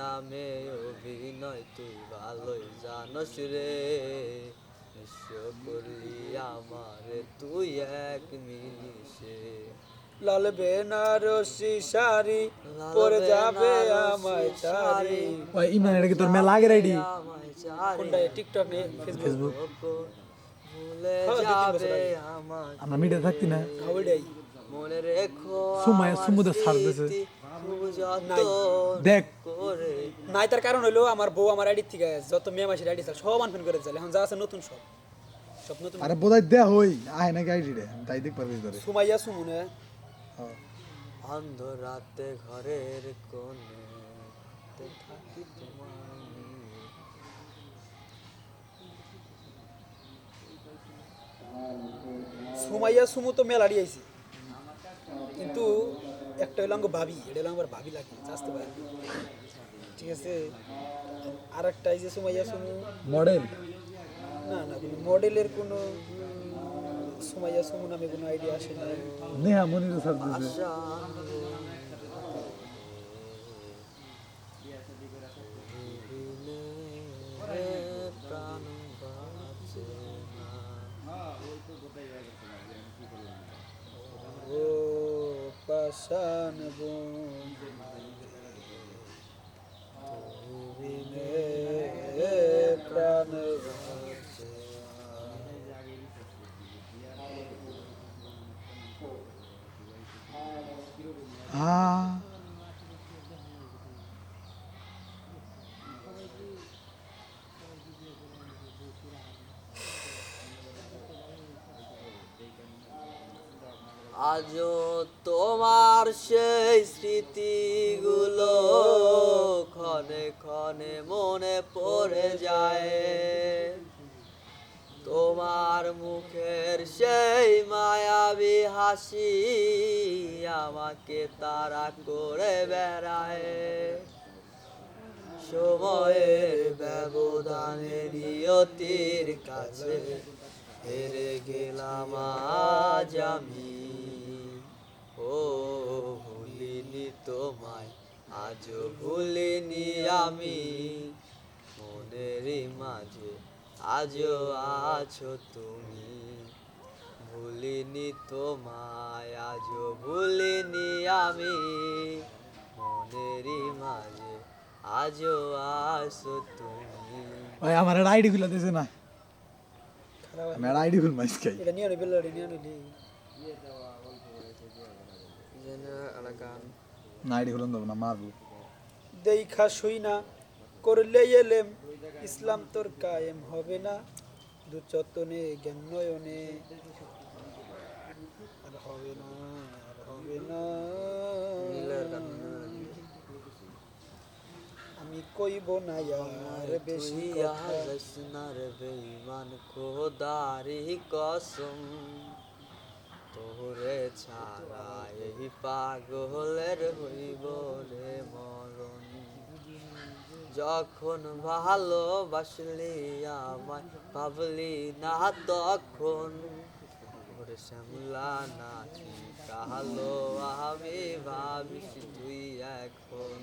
নামে অভিনয় তুই ভালোই জানস রে। নিঃস্ব করলি আমারে তুই এক মিনিষে লাল বেনারসি শাড়ি পরে যাবে আমায় চারি ওই ইমরান এটা কি তোর। মেলা আইডি কোনটা টিকটক নে ফেসবুক আগে। আমার মিডিয়া থাকতি না। মনে রেখো নাই। দেখ নাই তার কারণ হলো আমার বউ আমার আইডি থেকে যত মেয়ে মাসের আইডি চাল সব আনফেন করে চালে এখন যা আছে নতুন সব। সব নতুন আরে বোধহয় দেয়া হই আয় নাকি আইডি রে তাই দেখ পারবি ধরে সুমাইয়া সুমনে। হ্যাঁ। অন্ধ রাতে ঘরের কোণে থাকি তোমার সুমাইয়া সুমু তো মেলাড়ি আইছি। কিন্তু একটা হইল আমাকে ভাবি এটা হলো আমার ভাবি লাগে আসতে পারে। ঠিক আছে? আর একটা যে সুমাইয়া সুমু। মডেল? না না কোনো মডেলের কোনো সুমাইয়া সুমু নামে কোনো আইডিয়া আসে না নেহা মনির স্যার দিছে। ও পাশান বিনে। আজও তোমার সেই স্মৃতিগুলো ক্ষণে ক্ষণে মনে পড়ে যায়। তোমার মুখের সেই মায়াবী হাসি আমাকে তারা করে বেড়ায়। সময়ের ব্যবধানে নিয়তির কাছে হেরে গেলাম আজ আমি। ও ভুলিনি তোমায়, আজও ভুলিনি আমি। মনেরই মাঝে আজও আছো তুমি। ভুলিনি তোমায় আজও ভুলিনি আমি। মনেরই মাঝে আজও আসো তুমি। ভাই আমার আইডি খুলে দিছে না। খারাপ আমি একটা আইডি খুল মাইস খাই এটা নিয়ে নিবি লড়ি নিয়ে গান না আইডি খুলন দেবো না মারবো। দেখা শুই না করলে এলেম। ইসলাম তোর কায়েম হবে না। দু চতনে জ্ঞান নয়নে আর হবে না আর হবে না। আমি কইব না আর বেশি কথা। আসনার বেঈমান খোদারি কসম। তোরে ছাড়া এই পাগলের হইব রে মরণ। যখন ভালোবাসলি আমায় ভাবলি না তখন। ওরে শ্যামলা না কালো আমি ভাবিস তুই এখন।